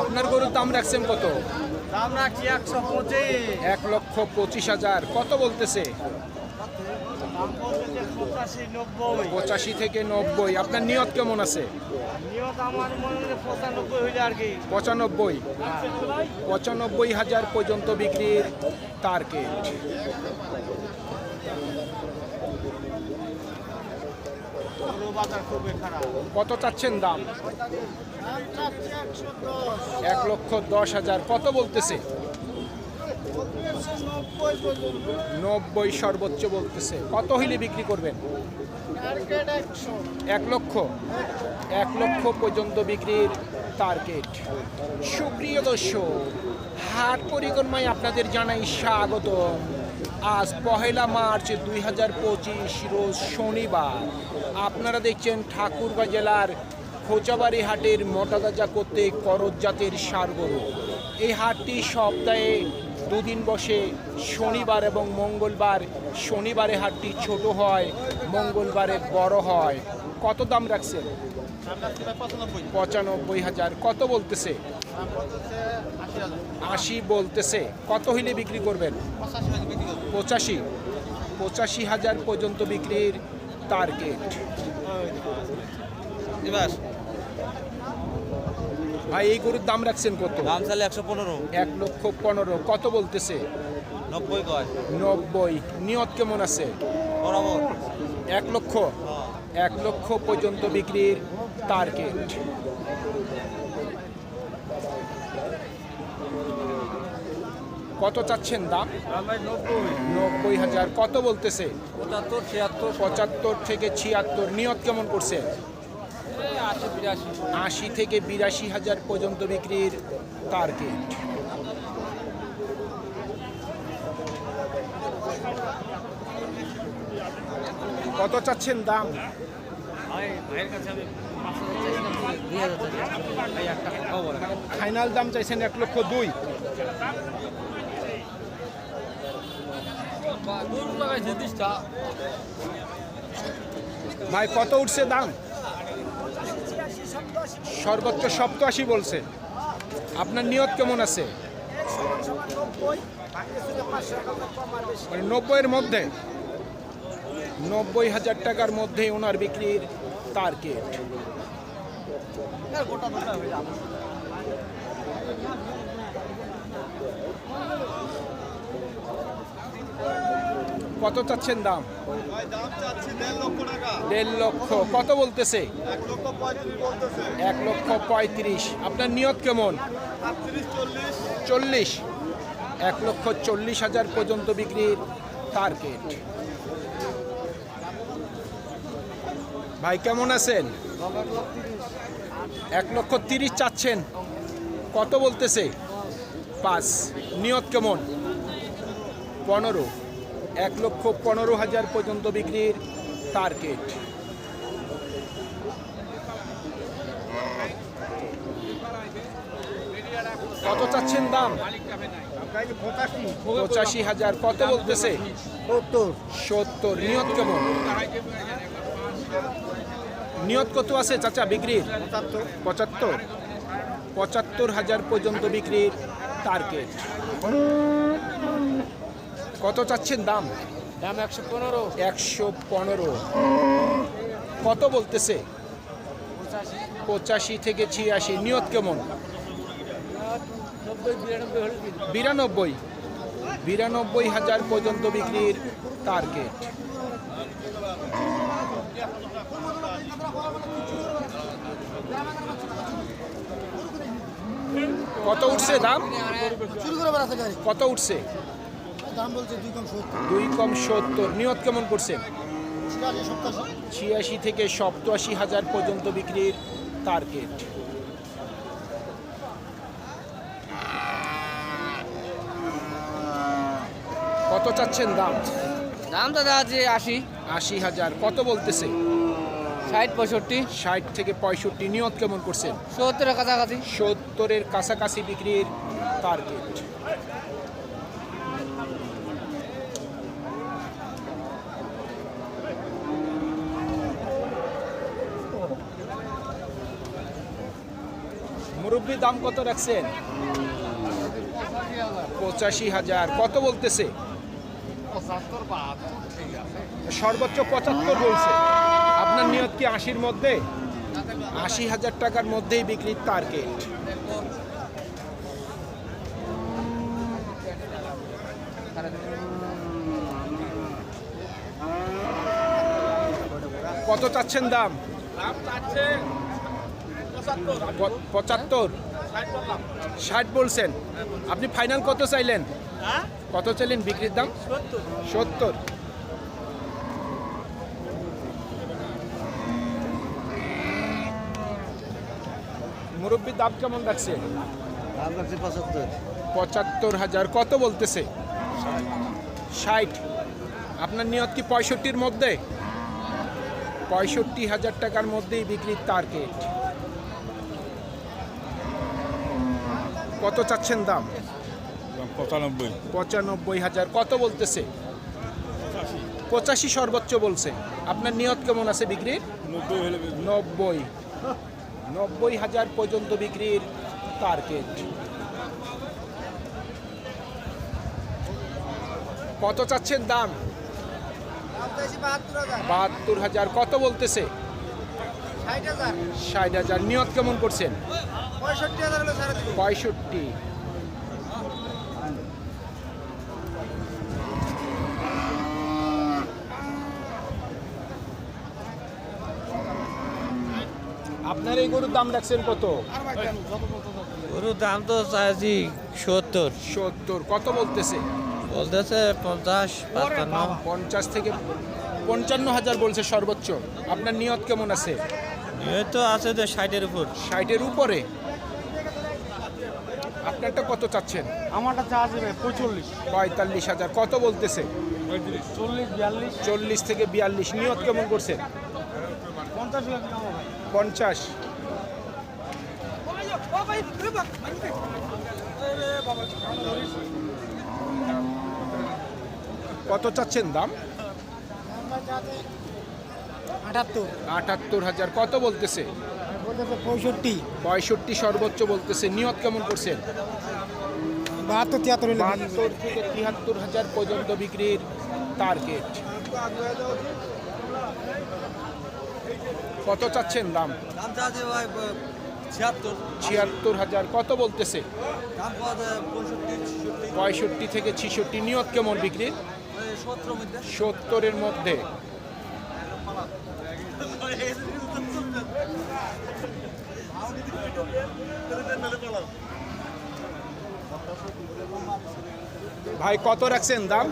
আপনার গরুর দাম রাখছেন কত? দাম রাখছি একশো পঁচিশ। এক লক্ষ পঁচিশ হাজার। কত বলতেছে? পঁচাশি থেকে নব্বই। আপনার নিয়ত কেমন আছে? পঁচানব্বই। পঁচানব্বই হাজার পর্যন্ত বিক্রির টার্গেট। কত চাচ্ছেন দাম? এক লক্ষ দশ হাজার। কত বলতেছে? নব্বই সর্বোচ্চ বলতেছে। কত হইলে বিক্রি করবেন? এক লক্ষ? এক লক্ষ পর্যন্ত বিক্রির টার্গেট। সুপ্রিয় দর্শক হাট পরিক্রমায় আপনাদের জানাই স্বাগত আজ পহেলা মার্চ দুই হাজার পঁচিশ রোজ শনিবার। আপনারা দেখছেন ঠাকুরগাঁ জেলার খোঁচাবাড়ি হাটের মোটাতাজা করতে করজ জাতের সার গরু। এই হাটটি সপ্তাহে দুদিন বসে, শনিবার এবং মঙ্গলবার। শনিবারে হাটটি ছোট হয়, মঙ্গলবারে বড় হয়। কত দাম রাখছেন? পঁচানব্বই হাজার। কত বলতেছে? আশি বলতেছে। কত হইলে বিক্রি করবেন? পঁচাশি। পঁচাশি হাজার পর্যন্ত বিক্রির টার্গেট ভাই এই গরুর দাম রাখছেন কত? দাম চালে একশো পনেরো। এক লক্ষ পনেরো। কত বলতেছে? নব্বই কয়। নব্বই। নিয়ত কেমন আছে? বরাবর। এক লক্ষ? এক লক্ষ পর্যন্ত বিক্রির টার্গেট। কত চাচ্ছেন দাম? নব্বই। হাজার। কত বলতেছে? পঁচাত্তর ছিয়াত্তর। পঁচাত্তর থেকে ছিয়াত্তর। নিয়ত কেমন করছে? আশি আশি থেকে বিরাশি হাজার পর্যন্ত বিক্রির টার্গেট। কত চাচ্ছেন দাম? ফাইনাল দাম চাইছেন এক লক্ষ দুই। ভাই, কত উঠছে দাম? সর্বোচ্চ সপ্তআশি বলছে। আপনার নিয়ত কেমন আছে? মানে নব্বইয়ের মধ্যে। নব্বই হাজার টাকার মধ্যে ওনার বিক্রির টার্গেট। কত চাচ্ছেন দাম? দেড় লক্ষ। কত বলতেছে? এক লক্ষ পঁয়ত্রিশ। আপনার নিয়ত কেমন? চল্লিশ। এক লক্ষ চল্লিশ হাজার পর্যন্ত বিক্রির টার্গেট। ভাই কেমন আছেন? এক লক্ষ তিরিশ চাচ্ছেন। কত বলতেছে? পাঁচ। নিয়ত কেমন? পনেরো। এক লক্ষ পনেরো হাজার পর্যন্ত বিক্রির টার্গেট কত চাচ্ছেন দাম? পঁচাশি হাজার। কত বলতেছে? সত্তর। সত্তর। নিয়ত কেমন? নিয়ত কত আছে চাচা বিক্রির? পঁচাত্তর। পঁচাত্তর? হাজার পর্যন্ত বিক্রির টার্গেট কত চাচ্ছেন দাম? দাম একশো পনেরো। একশো পনেরো। কত বলতেছে? পঁচাশি। থেকে ছিয়াশি। নিয়ত কেমন? বিরানব্বই বিরানব্বই। বিরানব্বই হাজার পর্যন্ত বিক্রির টার্গেট কত উঠছে দাম? কত উঠছে? দাম বলছে দুই কম সত্তর। নিয়ত কেমন সপ্তাশি ছিয়াশি থেকে সপ্তাশি হাজার পর্যন্ত বিক্রির টার্গেট কত চাচ্ছেন দাম? দাম দাদা আছে আশি। আশি হাজার কত বলতেছে? ষাট পঁয়ষট্টি। ষাট থেকে পঁয়ষট্টি নিয়ত কেমন করছেন সত্তরের কাছাকাছি। সত্তরের কাছাকাছি বিক্রির টার্গেট মুরব্বী দাম কত রাখছেন? পঁচাশি হাজার কত বলতেছে? সর্বোচ্চ পঁচাত্তর বলছে। আপনার নিয়ত কি আশির মধ্যে? আশি হাজার টাকার মধ্যেই বিক্রির টার্গেট কত চাচ্ছেন দাম? পঁচাত্তর। ষাট বলছেন। আপনি ফাইনাল কত চাইলেন? কত চাইলেন বিক্রির দাম? সত্তর। মুরব্বীর দাম কেমন রাখছে পঁচাত্তর। হাজার। কত বলতেছে? ষাট। আপনার নিয়ত কি পঁয়ষট্টির মধ্যে? পঁয়ষট্টি হাজার টাকার মধ্যেই বিক্রির টার্গেট কত চাচ্ছেন দাম? পঁচানব্বই। পঁচানব্বই হাজার। কত বলতেছে? পঁচাশি সর্বোচ্চ বলছে। আপনার নিয়ত কেমন আছে বিক্রির? নব্বই নব্বই। নব্বই হাজার পর্যন্ত বিক্রির টার্গেট কত চাচ্ছেন দাম? বাহাত্তর হাজার। কত বলতেছে? ষাট হাজার। নিয়ত কেমন করছেন? পঁয়ষট্টি। আপনার এই গরুর দাম রাখছেন কত? গরুর দাম তো চাইছি সত্তর। সত্তর কত বলতেছে? বলতেছে পঞ্চাশ পাঁচপান্ন। পঞ্চাশ থেকে পঞ্চান্ন হাজার বলছে সর্বোচ্চ। আপনার নিয়ত কেমন আছে? এই তো আছে তো ষাটের উপর। ষাটের উপরে? আপনারটা কত চাচ্ছেন? আমারটা চা আছে ভাই পঁয়তাল্লিশ। পঁয়তাল্লিশ হাজার কত বলতেছে? চল্লিশ বিয়াল্লিশ। চল্লিশ থেকে বিয়াল্লিশ নিয়ত কেমন করছেন পঞ্চাশ লাখ টাকা ভাই পঞ্চাশ। কত চাচ্ছেন দাম? আটাত্তর। আটাত্তর হাজার। কত বলতেছে? বলতেছে পঁয়ষট্টি। পঁয়ষট্টি সর্বোচ্চ বলতেছে। নিয়ত কেমন করছেন? বাহাত্তর তিয়াত্তর বাহাত্তর থেকে তিয়াত্তর হাজার পর্যন্ত বিক্রির টার্গেট কত চাচ্ছেন দাম? ছিয়াত্তর। ছিয়াত্তর হাজার। কত বলতেছে? পঁয়ষট্টি থেকে ছিষট্টি। নিয়ত কেমন মধ্যে। সত্তরের মধ্যে। ভাই কত রাখছেন দাম?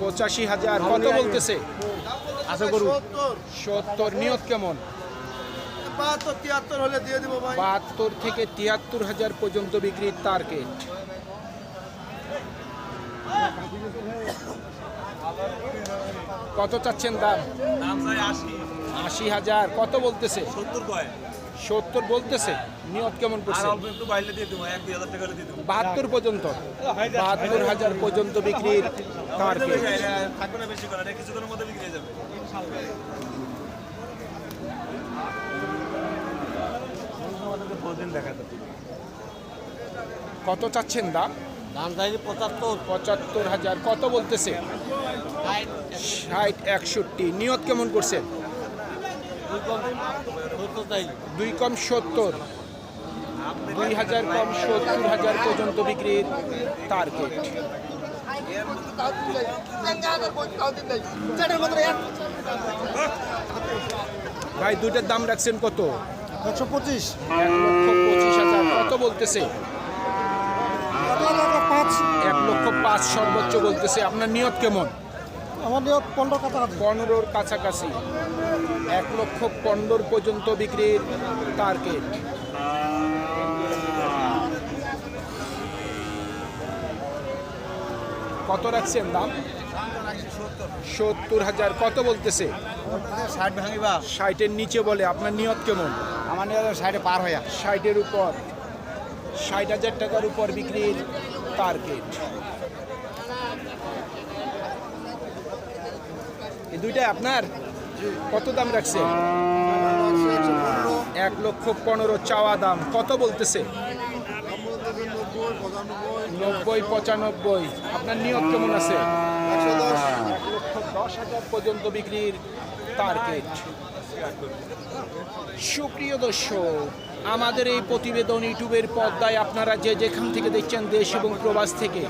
পঁচাশি হাজার কত বলতেছে? আশা করু সত্তর। নিয়ত কেমন? বাহাত্তর দিয়ে দেবো বাহাত্তর থেকে তিয়াত্তর হাজার পর্যন্ত বিক্রির টার্গেট। কত চাচ্ছেন দাম? দাম চাই আশি। আশি হাজার। কত বলতেছে? সত্তর কয়? সত্তর বলতেছে? নিয়ত কেমন আর করছে বাহাত্তর পর্যন্ত। বাহাত্তর হাজার পর্যন্ত বিক্রির টার্গেট থাকবে না বেশি করে কিছুক্ষণের মধ্যে বিক্রি হয়ে যাবে। কত চাচ্ছেন দাম দাম চাইছি পঁচাত্তর। পঁচাত্তর হাজার। কত বলতেছে? ষাট একষট্টি। নিয়ত কেমন করছেন দুই কম সত্তর। দুই হাজার কম সত্তর হাজার পর্যন্ত বিক্রির টার্গেট ভাই দুইটার দাম রাখছেন কত? একশো পঁচিশ। এক লক্ষ পঁচিশ হাজার। কত বলতেছে? এক লক্ষ পাঁচ। সর্বোচ্চ বলতেছে। আপনার নিয়ত কেমন? আমার নিয়ে পনেরো কাছাকাছি। পনেরোর কাছাকাছি। এক লক্ষ পনেরো পর্যন্ত বিক্রির টার্গেট কত রাখছেন দাম? সত্তর হাজার। কত বলতেছে? ষাট ভাঙিবা। ষাটের নিচে বলে আপনার নিয়ত কেমন? আমার নিয়ে ষাটে পার হইয়া। ষাটের উপর। ষাট হাজার টাকার উপর বিক্রির টার্গেট এই দুইটাই আপনার? কত দাম রাখছে এক লক্ষ পনেরো চাওয়া দাম। কত বলতেছে? নব্বই পঁচানব্বই। আপনার নিয়োগ কেমন আছে? দশ হাজার পর্যন্ত বিক্রির টার্গেট সুপ্রিয় দর্শক, আমাদের এই প্রতিবেদন ইউটিউবের পর্দায় আপনারা যে যেখান থেকে দেখছেন দেশ এবং প্রবাস থেকে,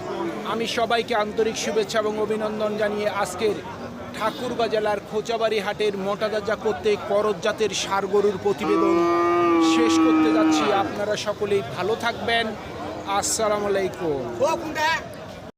আমি সবাইকে আন্তরিক শুভেচ্ছা এবং অভিনন্দন জানিয়ে আজকের ঠাকুরগাঁ জেলার খোঁচাবাড়ি হাটের মোটাদাজা করতে করজ জাতের গরুর প্রতিবেদন শেষ করতে যাচ্ছি। আপনারা সকলেই ভালো থাকবেন। আসসালামু আলাইকুম।